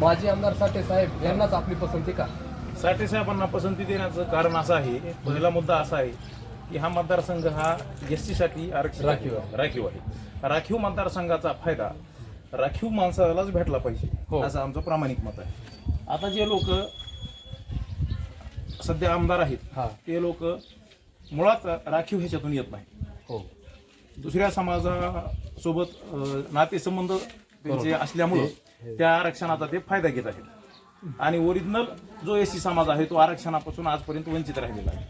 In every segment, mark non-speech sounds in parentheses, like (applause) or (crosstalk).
माजी आमदार साठे साहेब यांनाच आपली पसंती का? साठे साहेबांना पसंती देण्याचं कारण असं आहे पहिला मुद्दा असा आहे की हा मतदारसंघ हा एससाठी आरक्षित आहे. राखीव आहे. राखीव आहे. राखीव मतदारसंघाचा फायदा राखीव माणसालाच भेटला पाहिजे हो. असं आमचं प्रामाणिक मत आहे. आता जे लोक सध्या आमदार आहेत हा. ते लोक मुळात राखीव ह्याच्यातून येत नाही. हो. दुसऱ्या समाजासोबत नातेसंबंध त्यांचे असल्यामुळं त्या आरक्षणाचा ते फायदा घेत आहेत. आणि ओरिजिनल जो एस समाज आहे तो आरक्षणापासून आजपर्यंत वंचित राहिलेला आहे.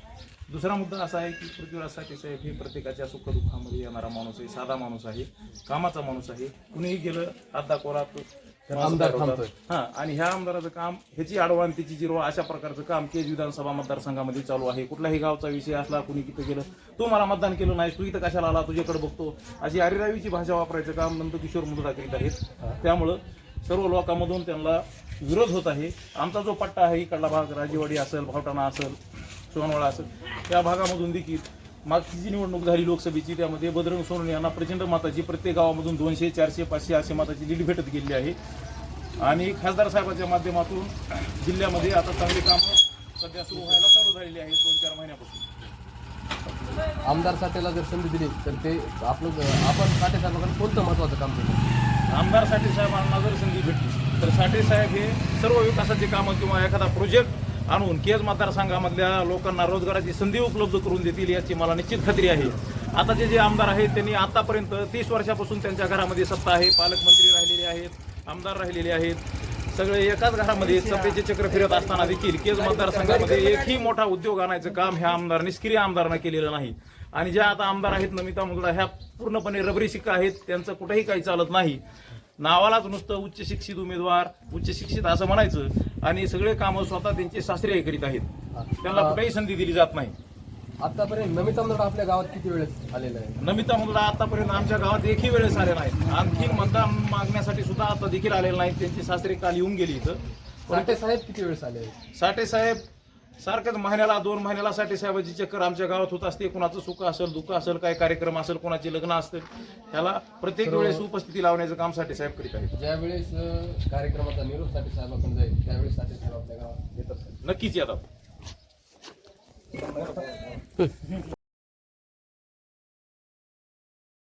दुसरा मुद्दा असा आहे की पृथ्वीराज साठे साहेब हे प्रत्येकाच्या सुखदुःखामध्ये येणारा माणूस आहे साधा माणूस आहे कामाचा माणूस आहे. कुणीही गेलं हात दाखवला तो तर आमदार. हा आणि ह्या आमदाराचं काम ह्याची आडवान त्याची जिरो अशा प्रकारचं काम केज विधानसभा मतदारसंघामध्ये चालू आहे. कुठल्याही गावचा विषय असला कुणी तिथं गेलं तू मला मतदान केलं नाही तू इथं कशाला आला? तुझ्याकडे बघतो. अशी अरिरावीची भाषा वापरायचं काम नंदकिशोर मुंदडा करीत आहेत. त्यामुळं सर्व लोकांमधून त्यांना विरोध होत आहे. आमचा जो पट्टा आहे इकडला भाग राजेवाडी असेल भावटाणा असेल सोनवाडा असेल त्या भागामधून देखील मागची जी निवडणूक झाली लोकसभेची त्यामध्ये बजरंग सोनवणे यांना प्रचंड माताची प्रत्येक गावामधून दोनशे चारशे पाचशे असे माताची लीड भेटत गेली आहे. आणि खासदार साहेबाच्या माध्यमातून जिल्ह्यामध्ये आता चांगली कामं सध्या सुरू व्हायला चालू झालेली आहेत दोन चार महिन्यापासून. आमदार साठेला जर संधी दिली तर ते आपलं आपण साठे साहेबांकडे कोणतं महत्त्वाचं काम केलं आमदार साठे साहेबांना जर संधी भेटली. तर साठे साहेब हे सर्व विकासाची कामं किंवा एखादा प्रोजेक्ट आणून केज मतदारसंघामधल्या लोकांना रोजगाराची संधी उपलब्ध करून देतील याची मला निश्चित खात्री आहे. आताचे जे आमदार आहेत त्यांनी आतापर्यंत तीस वर्षापासून त्यांच्या घरामध्ये सत्ता आहे. पालकमंत्री राहिलेले आहेत आमदार राहिलेले आहेत. सगळे एकाच घरामध्ये सत्तेचे चक्र फिरत असताना देखील केज मतदारसंघामध्ये एकही मोठा उद्योग आणायचं काम ह्या आमदार निष्क्रिय आमदारनं केलेलं नाही. आणि ज्या आता आमदार आहेत नमिता मुंदडा ह्या पूर्णपणे रबरी शिक्का आहेत. त्यांचं कुठेही काही चालत नाही. नावालाच नुसतं उच्च शिक्षित उमेदवार उच्च शिक्षित असं म्हणायचं आणि सगळे कामं स्वतः त्यांचे सासरे करीत आहेत. त्यांना कुठेही संधी दिली जात नाही. आतापर्यंत नमिता मंडळ आपल्या गावात किती वेळेस आलेलं आहे? नमिता मुंदडा आतापर्यंत आमच्या गावात एकही वेळेस आले नाहीत आणखी मतदान मागण्यासाठी सुद्धा आता देखील आलेले नाहीत त्यांचे सासरे काल येऊन गेली इथं. साठे साहेब किती वेळेस आले आहेत? साठे साहेब सारखंच महिन्याला दोन महिन्याला साठे साहेबाची चक्कर आमच्या गावात होत असते. कुणाचं सुख असेल दुःख असेल काय कार्यक्रम असेल कुणाचे लग्न असतील ह्याला प्रत्येक वेळेस उपस्थिती लावण्याचं काम साठे साहेब करीत आहेत. ज्यावेळेस कार्यक्रमाचा निरोप साठे साहेबांकडे जाईल त्यावेळेस साठे साहेब आपल्या गावात येतात नक्कीच येतात. (laughs)